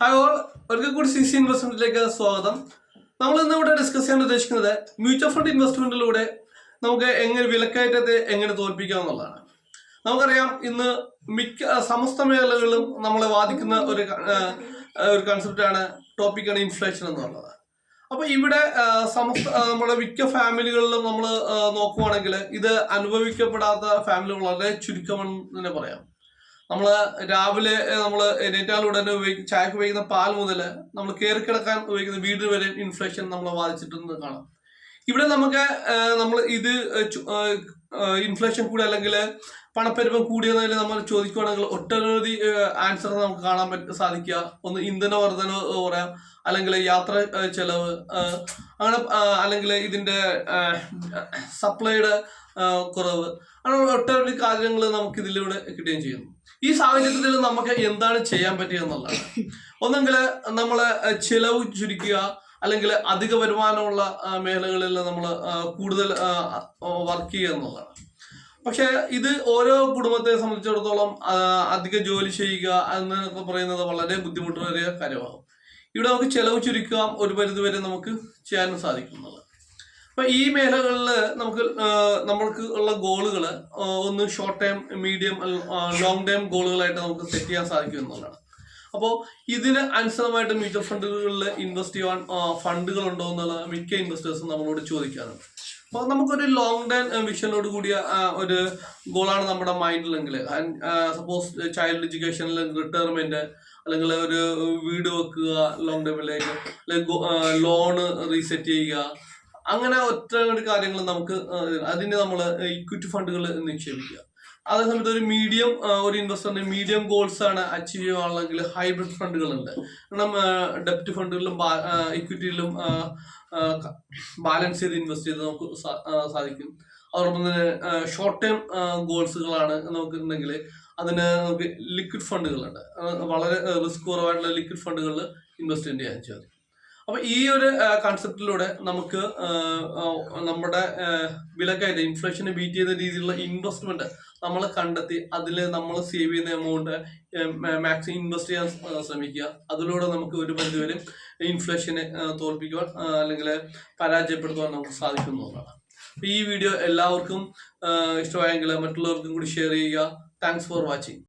Hi all ഒരിക്കൽ കൂടി C C ഇൻവെസ്റ്റ്മെന്റിലേക്ക് സ്വാഗതം. നമ്മൾ ഇന്ന് ഇവിടെ ഡിസ്കസ് ചെയ്യാൻ ഉദ്ദേശിക്കുന്നത് മ്യൂച്വൽ ഫണ്ട് ഇൻവെസ്റ്റ്മെന്റിലൂടെ നമുക്ക് എങ്ങനെ വിലക്കയറ്റത്തെ എങ്ങനെ തോൽപ്പിക്കാം എന്നുള്ളതാണ്. നമുക്കറിയാം ഇന്ന് മിക്ക സമസ്ത മേഖലകളിലും നമ്മളെ ബാധിക്കുന്ന ഒരു ഒരു കൺസെപ്റ്റാണ് ടോപ്പിക്കാണ് ഇൻഫ്ലേഷൻ എന്നുള്ളത്. അപ്പൊ ഇവിടെ സമസ്ത നമ്മുടെ മിക്ക ഫാമിലികളിലും നമ്മൾ നോക്കുവാണെങ്കിൽ ഇത് അനുഭവിക്കപ്പെടാത്ത ഫാമിലി വളരെ ചുരുക്കമെന്ന് തന്നെ പറയാം. നമ്മൾ രാവിലെ നമ്മൾ എണീറ്റാൽ ഉടനെ ഉപയോഗിക്കും ചായക്ക് ഉപയോഗിക്കുന്ന പാൽ മുതൽ നമ്മൾ കയറി കിടക്കാൻ ഉപയോഗിക്കുന്ന വീട് വരെ ഇൻഫ്ലേഷൻ നമ്മൾ ബാധിച്ചിട്ടുണ്ട് കാണാം. ഇവിടെ നമുക്ക് നമ്മൾ ഇത് ഇൻഫ്ലേഷൻ കൂടി അല്ലെങ്കിൽ പണപ്പെരുപ്പം കൂടിയതിൽ നമ്മൾ ചോദിക്കുകയാണെങ്കിൽ ഒട്ടനവധി ആൻസർ നമുക്ക് കാണാൻ പറ്റും സാധിക്കുക. ഒന്ന് ഇന്ധന വർധന പറയാം. അല്ലെങ്കിൽ യാത്ര ചെലവ് അങ്ങനെ അല്ലെങ്കിൽ ഇതിന്റെ സപ്ലൈയുടെ കുറവ്. അങ്ങനെ ഒട്ടനവധി കാര്യങ്ങൾ നമുക്ക് ഇതിലൂടെ കിട്ടുകയും ചെയ്യുന്നു. ഈ സാഹചര്യത്തിൽ നമുക്ക് എന്താണ് ചെയ്യാൻ പറ്റുക എന്നുള്ളതാണ് ഒന്നെങ്കിൽ നമ്മൾ ചിലവ് ചുരുക്കുക. അല്ലെങ്കിൽ അധിക വരുമാനമുള്ള മേഖലകളിൽ നമ്മൾ കൂടുതൽ വർക്ക് ചെയ്യുക എന്നുള്ളതാണ്. പക്ഷെ ഇത് ഓരോ കുടുംബത്തെ സംബന്ധിച്ചിടത്തോളം അധിക ജോലി ചെയ്യുക എന്നൊക്കെ പറയുന്നത് വളരെ ബുദ്ധിമുട്ടേറിയ കാര്യമാകും. ഇവിടെ നമുക്ക് ചെലവ് ചുരുക്കാം ഒരു പരിധിവരെ നമുക്ക് ചെയ്യാനും സാധിക്കുന്നത് അപ്പൊ ഈ മേഖലകളിൽ നമുക്ക് നമ്മൾക്ക് ഉള്ള ഗോളുകൾ ഒന്ന് short time medium long time ഗോളുകളായിട്ട് നമുക്ക് സെറ്റ് ചെയ്യാൻ സാധിക്കും എന്നുള്ളതാണ്. അപ്പോൾ ഇതിന് അനുസൃതമായിട്ട് മ്യൂച്വൽ ഫണ്ടുകളിൽ ഇൻവെസ്റ്റ് ചെയ്യാൻ ഫണ്ടുകൾ ഉണ്ടോ എന്നുള്ള മിക്ക ഇൻവെസ്റ്റേഴ്സും നമ്മളോട് ചോദിക്കാറുണ്ട്. അപ്പോൾ നമുക്കൊരു ലോങ് ടൈം വിഷനോട് കൂടിയ ഒരു ഗോളാണ് നമ്മുടെ മൈൻഡിലെങ്കിൽ സപ്പോസ് ചൈൽഡ് എഡ്യൂക്കേഷനിൽ റിട്ടയർമെന്റ് അല്ലെങ്കിൽ ഒരു വീട് വെക്കുക ലോങ് ടൈമിലേക്ക് അല്ലെങ്കിൽ ലോണ് റീസെറ്റ് ചെയ്യുക അങ്ങനെ ഒറ്റ കാര്യങ്ങൾ നമുക്ക് അതിന് നമ്മൾ ഇക്വിറ്റി ഫണ്ടുകൾ നിക്ഷേപിക്കുക. അതേസമയത്ത് ഒരു മീഡിയം ഒരു ഇൻവെസ്റ്ററിന്റെ മീഡിയം ഗോൾസ് ആണ് അച്ചീവ് ചെയ്യുകയാണെങ്കിൽ ഹൈബ്രിഡ് ഫണ്ടുകളുണ്ട്. കാരണം ഡെപ്റ്റ് ഫണ്ടുകളിലും ഇക്വിറ്റിയിലും ബാലൻസ് ചെയ്ത് ഇൻവെസ്റ്റ് ചെയ്ത് നമുക്ക് സാധിക്കും. അതോടൊപ്പം തന്നെ ഷോർട്ട് ടേം ഗോൾസുകളാണ് നമുക്ക് ഉണ്ടെങ്കിൽ അതിന് നമുക്ക് ലിക്വിഡ് ഫണ്ടുകളുണ്ട്. വളരെ റിസ്ക് കുറവായിട്ടുള്ള ലിക്വിഡ് ഫണ്ടുകളിൽ ഇൻവെസ്റ്റ് ചെയ്യാൻ സാധിക്കും. അപ്പൊ ഈ ഒരു കൺസെപ്റ്റിലൂടെ നമുക്ക് നമ്മുടെ വിലക്കയറ്റ ഇൻഫ്ലേഷനെ ബീറ്റ് ചെയ്യുന്ന രീതിയിലുള്ള ഇൻവെസ്റ്റ്മെന്റ് നമ്മൾ കണ്ടെത്തി അതിൽ നമ്മൾ സേവ് ചെയ്യുന്ന എമൗണ്ട് മാക്സിമം ഇൻവെസ്റ്റ് ചെയ്യാൻ ശ്രമിക്കുക. അതിലൂടെ നമുക്ക് ഒരു പരിധി വരെ ഇൻഫ്ലേഷനെ തോൽപ്പിക്കുവാൻ അല്ലെങ്കിൽ പരാജയപ്പെടുത്തുവാൻ നമുക്ക് സാധിക്കുന്നതാണ് ഈ വീഡിയോ എല്ലാവർക്കും ഇഷ്ടമായെങ്കിൽ മറ്റുള്ളവർക്കും കൂടി ഷെയർ ചെയ്യുക. Thanks for watching